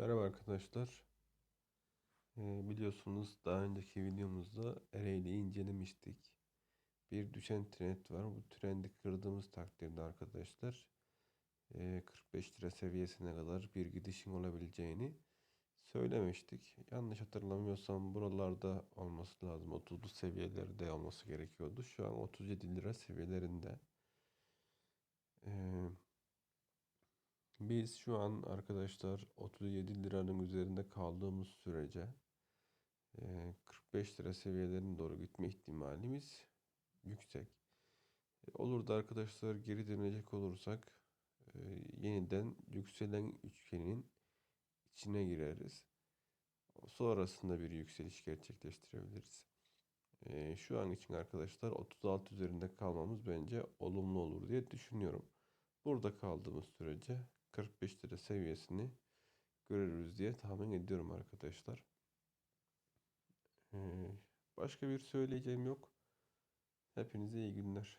Merhaba arkadaşlar. Ee, biliyorsunuz daha önceki videomuzda Ereğli'yi incelemiştik. Bir düşen trend var. Bu trendi kırdığımız takdirde arkadaşlar e, 45 lira seviyesine kadar bir gidişin olabileceğini söylemiştik. Yanlış hatırlamıyorsam buralarda olması lazım. 30'lu seviyelerde olması gerekiyordu. Şu an 37 lira seviyelerinde. Biz şu an arkadaşlar 37 liranın üzerinde kaldığımız sürece e, 45 lira seviyelerine doğru gitme ihtimalimiz yüksek. E, Olur da arkadaşlar geri dönecek olursak e, yeniden yükselen üçgenin içine gireriz. Sonrasında bir yükseliş gerçekleştirebiliriz. E, Şu an için arkadaşlar 36 üzerinde kalmamız bence olumlu olur diye düşünüyorum. Burada kaldığımız sürece 45 lira seviyesini görürüz diye tahmin ediyorum arkadaşlar. Ee, başka bir söyleyeceğim yok. Hepinize iyi günler.